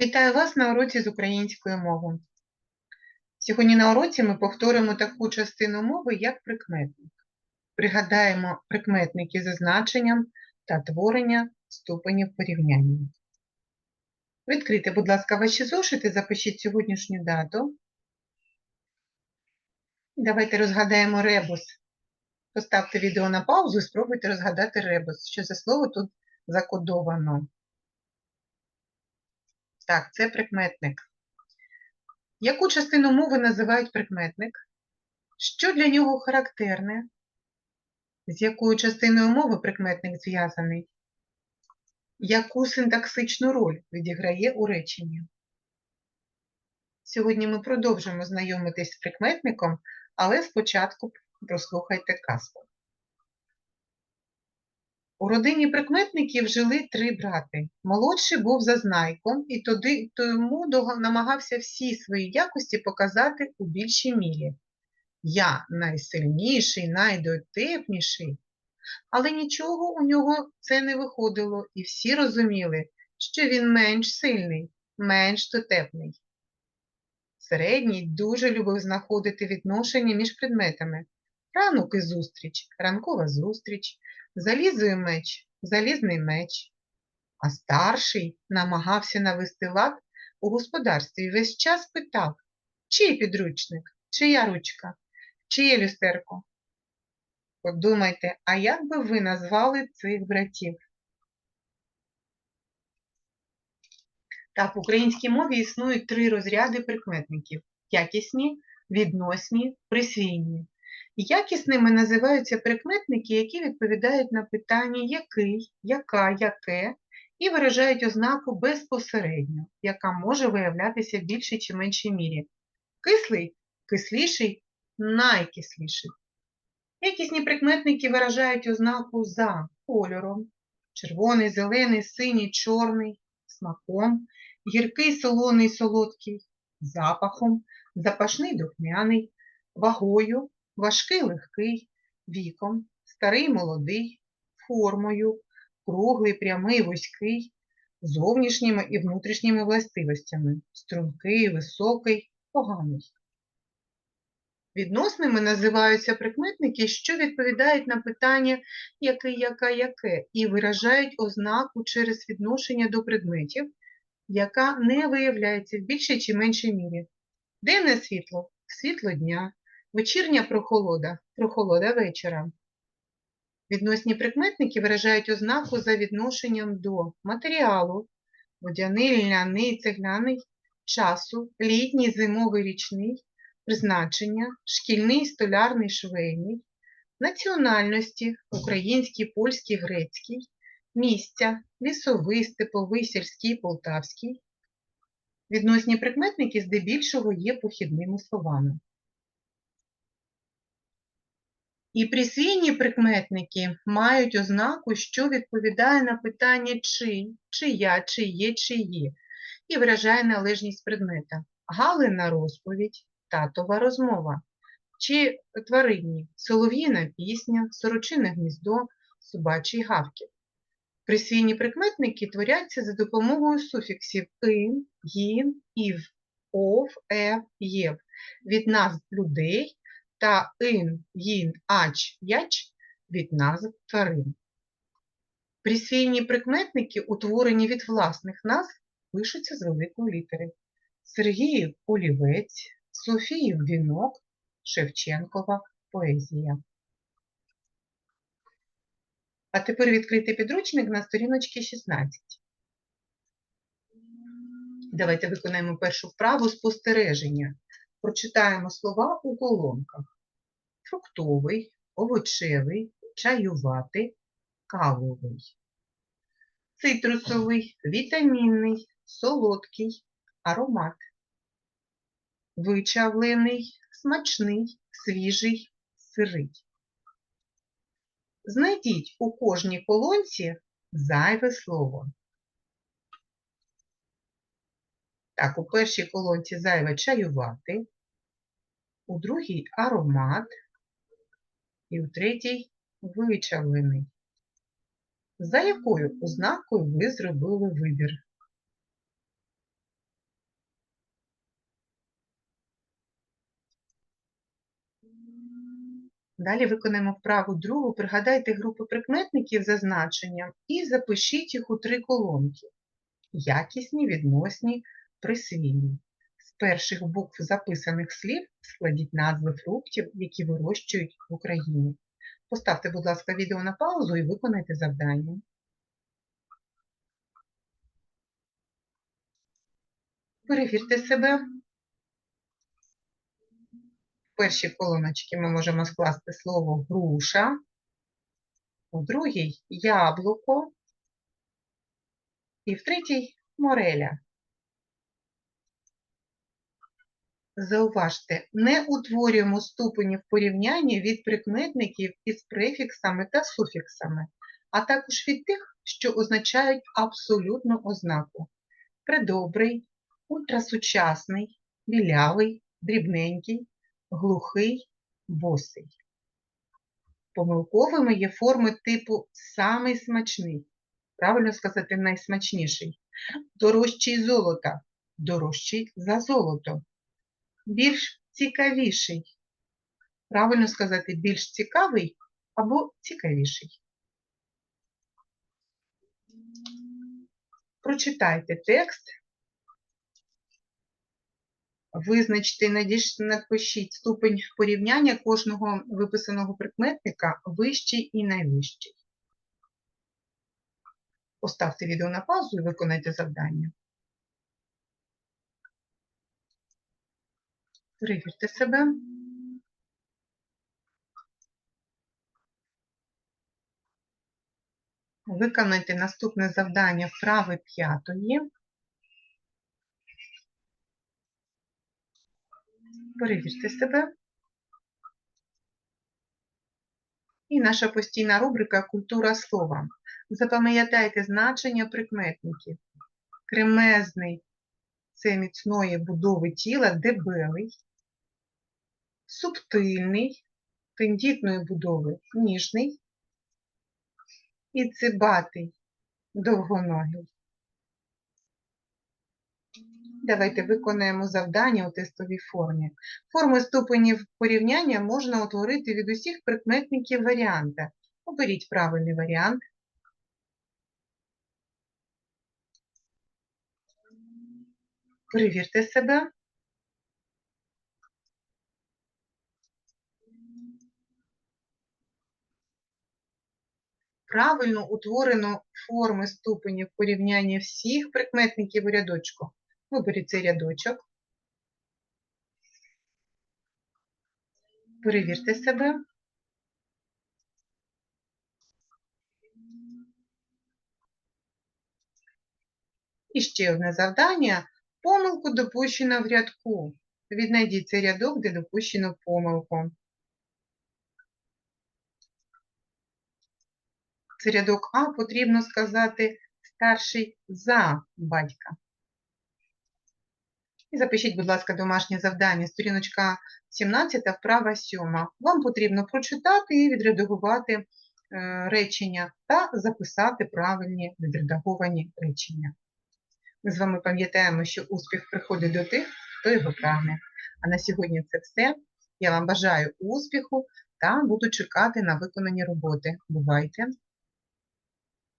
Вітаю вас на уроці з української мови. Сьогодні на уроці ми повторимо таку частину мови, як прикметник. Пригадаємо прикметники за значенням та творення ступенів порівняння. Відкрийте, будь ласка, ваші зошити, запишіть сьогоднішню дату. Давайте розгадаємо ребус. Поставте відео на паузу і спробуйте розгадати ребус. Що за слово тут закодовано? Так, це прикметник. Яку частину мови називають прикметник? Що для нього характерне? З якою частиною мови прикметник зв'язаний? Яку синтаксичну роль відіграє у реченні? Сьогодні ми продовжимо знайомитись з прикметником, але спочатку прослухайте казку. У родині прикметників жили три брати. Молодший був зазнайком і тоді, тому намагався всі свої якості показати у більшій мірі. Я найсильніший, найдотепніший. Але нічого у нього це не виходило, і всі розуміли, що він менш сильний, менш дотепний. Середній дуже любив знаходити відношення між предметами. Ранок і зустріч, ранкова зустріч, залізо і меч, залізний меч. А старший намагався навести лад у господарстві і весь час питав, чий підручник, чия ручка, чиє люстерко. Подумайте, а як би ви назвали цих братів? Так, в українській мові існують три розряди прикметників: якісні, відносні, присвійні. Якісними називаються прикметники, які відповідають на питання який, яка, яке, і виражають ознаку безпосередньо, яка може виявлятися в більшій чи меншій мірі. Кислий, кисліший, найкисліший. Якісні прикметники виражають ознаку за кольором, червоний, зелений, синій, чорний, смаком, гіркий, солоний, солодкий, запахом, запашний, духмяний, вагою, важкий, легкий, віком, старий, молодий, формою, круглий, прямий, вузький, зовнішніми і внутрішніми властивостями, стрункий, високий, поганий. Відносними називаються прикметники, що відповідають на питання який, яка, яке, і виражають ознаку через відношення до предметів, яка не виявляється в більшій чи меншій мірі. Денне світло світло дня, вечірня прохолода прохолода вечора. Відносні прикметники виражають ознаку за відношенням до матеріалу, водяний, льняний, цегляний, часу, літній, зимовий, річний, призначення, шкільний, столярний, швейний, національності, український, польський, грецький, місця, лісовий, степовий, сільський, полтавський. Відносні прикметники здебільшого є похідними словами. І присвійні прикметники мають ознаку, що відповідає на питання чий, чия, чиє, чиї, і виражає належність предмета. Галина розповідь, татова розмова. Чи тваринні солов'їна пісня, сорочине гніздо, собачий гавкіт. Присвійні прикметники творяться за допомогою суфіксів ин, їн, ів, ов, ев, єв від назв людей та ин, їн, ач, яч від назв тварин. Присвійні прикметники, утворені від власних назв, пишуться з великої літери. Сергіїв олівець, Софіїв вінок, Шевченкова поезія. А тепер відкрийте підручник на сторіночці 16. Давайте виконаємо першу вправу спостереження. Прочитаємо слова у колонках. Фруктовий, овочевий, чаюватий, кавовий. Цитрусовий, вітамінний, солодкий, аромат. Вичавлений, смачний, свіжий, сирий. Знайдіть у кожній колонці зайве слово. Так, у першій колонці зайве чаювати, у другій аромат, і у третій вичавлений. За якою ознакою ви зробили вибір? Далі виконаємо вправу другу, пригадайте групу прикметників за значенням і запишіть їх у три колонки. Якісні, відносні, присвійні. З перших букв записаних слів складіть назви фруктів, які вирощують в Україні. Поставте, будь ласка, відео на паузу і виконайте завдання. Перевірте себе. В першій колоночці ми можемо скласти слово груша, у другій яблуко і в третій мореля. Зауважте, не утворюємо ступені в порівнянні від прикметників із префіксами та суфіксами, а також від тих, що означають абсолютну ознаку. Предобрий, ультрасучасний, білявий, дрібненький, глухий, босий. Помилковими є форми типу самий смачний, правильно сказати, найсмачніший, дорожчий золота, дорожчий за золото, більш цікавіший, правильно сказати, більш цікавий або цікавіший. Прочитайте текст Визначте, напишіть ступень порівняння кожного виписаного прикметника вищий і найвищий. Поставте відео на паузу і виконайте завдання. Перевірте себе. Виконайте наступне завдання вправи п'ятої. Перевірте себе. І наша постійна рубрика Культура слова. Запам'ятайте значення прикметників. Кремезний це міцної будови тіла, дебелий, субтильний, тендітної будови, ніжний і цибатий, довгоногий. Давайте виконаємо завдання у тестовій формі. Форми ступенів порівняння можна утворити від усіх прикметників варіанта. Оберіть правильний варіант. Перевірте себе. Правильно утворено форми ступенів порівняння всіх прикметників у рядочку. Виберіть цей рядочок. Перевірте себе. І ще одне завдання. Помилку допущено в рядку. Віднайдіть цей рядок, де допущено помилку. Це рядок А потрібно сказати старший за батька. І запишіть, будь ласка, домашнє завдання, сторіночка 17, вправа 7. Вам потрібно прочитати і відредагувати е, речення та записати правильні відредаговані речення. Ми з вами пам'ятаємо, що успіх приходить до тих, хто його прагне. А на сьогодні це все. Я вам бажаю успіху та буду чекати на виконані роботи. Бувайте!